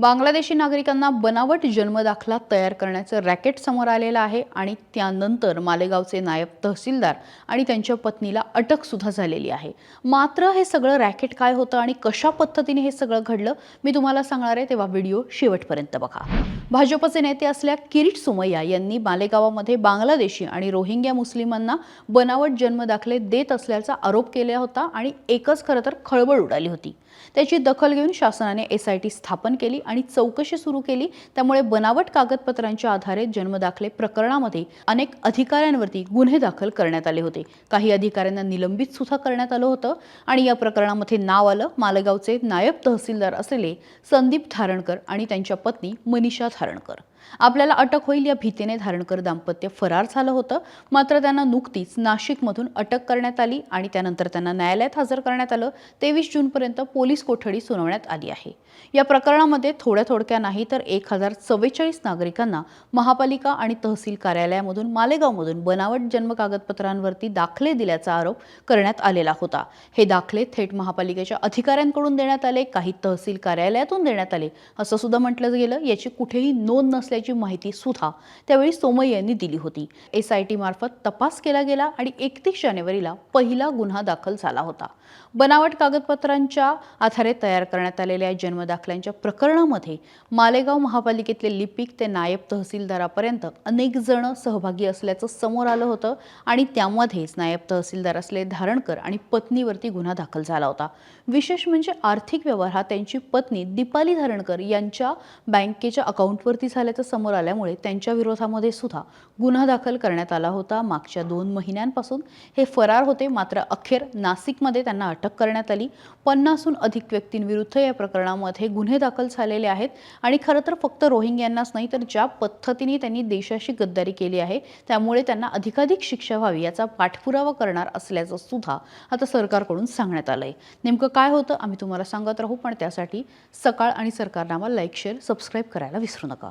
बांगलादेशी नागरिकांना बनावट जन्मदाखला तयार करण्याचं रॅकेट समोर आलेलं आहे आणि त्यानंतर मालेगावचे नायब तहसीलदार आणि त्यांच्या पत्नीला अटक सुद्धा झालेली आहे. मात्र हे सगळं रॅकेट काय होतं आणि कशा पद्धतीने हे सगळं घडलं मी तुम्हाला सांगणार आहे तेव्हा व्हिडिओ शेवटपर्यंत बघा. भाजपचे नेते असल्या किरीट सोमय्या यांनी मालेगावामध्ये बांगलादेशी आणि रोहिंग्या मुस्लिमांना बनावट जन्मदाखले देत असल्याचा आरोप केला होता आणि एकच खरं तर खळबळ उडाली होती. त्याची दखल घेऊन शासनाने एस आय टी स्थापन केली आणि चौकशी सुरू केली. त्यामुळे बनावट कागदपत्रांच्या आधारे जन्मदाखले प्रकरणामध्ये अनेक अधिकाऱ्यांवरती गुन्हे दाखल करण्यात आले होते. काही अधिकाऱ्यांना निलंबित सुद्धा करण्यात आलं होतं. आणि या प्रकरणामध्ये नाव आलं. मालेगावचे नायब तहसीलदार असलेले संदीप धारणकर आणि त्यांच्या पत्नी मनीषा धारणकर. आपल्याला अटक होईल या भीतीने धारणकर दाम्पत्य फरार झालं होतं. मात्र त्यांना नुकतीच नाशिकमधून अटक करण्यात आली आणि त्यानंतर त्यांना न्यायालयात हजर करण्यात आलं. तेवीस जूनपर्यंत पोलीस कोठडी सुनावण्यात आली आहे. या प्रकरणामध्ये थोड्या थोडक्या नाही तर एक हजार चव्वेचाळीस नागरिकांना महापालिका आणि तहसील कार्यालयामधून मालेगावमधून बनावट जन्म कागदपत्रांवरती दाखले दिल्याचा आरोप करण्यात आलेला होता. हे दाखले थेट महापालिकेच्या अधिकाऱ्यांकडून देण्यात आले काही तहसील कार्यालयातून देण्यात आले असं सुद्धा म्हटलं गेलं. याची कुठेही नोंद असल्याची माहिती सुद्धा त्यावेळी सोमय यांनी दिली होती. एस आय टी मार्फत तपास केला गेला आणि एकतीस जानेवारीला पहिला गुन्हा दाखल झाला होता. बनावट कागदपत्रांच्या आधारे तयार करण्यात आलेल्या जन्मदाखल्यांच्या प्रकरणामध्ये मालेगाव महापालिकेतले लिपिक ते नायब तहसीलदारापर्यंत अनेक जण सहभागी असल्याचं समोर आलं होतं आणि त्यामध्येच नायब तहसीलदार असले धारणकर आणि पत्नीवरती गुन्हा दाखल झाला होता. विशेष म्हणजे आर्थिक व्यवहार हा त्यांची पत्नी दीपाली धारणकर यांच्या बँकेच्या अकाउंटवरती झाल्याचं समोर आल्यामुळे त्यांच्या विरोधामध्ये सुद्धा गुन्हा दाखल करण्यात आला होता. मागच्या दोन महिन्यांपासून हे फरार होते. मात्र अखेर नाशिकमध्ये त्यांना अटक करण्यात आली. पन्नासहून अधिक व्यक्तींविरुद्ध या प्रकरणामध्ये गुन्हे दाखल झालेले आहेत. आणि खरं तर फक्त रोहिंग्यांनाच नाही तर ज्या पद्धतीने त्यांनी देशाशी गद्दारी केली आहे त्यामुळे त्यांना अधिकाधिक शिक्षा व्हावी याचा पाठपुरावा करणार असल्याचं सुद्धा आता सरकारकडून सांगण्यात आलंय. नेमकं काय होतं आम्ही तुम्हाला सांगत राहू पण त्यासाठी सकाळ आणि सरकारनामा लाईक शेअर सबस्क्राईब करायला विसरू नका.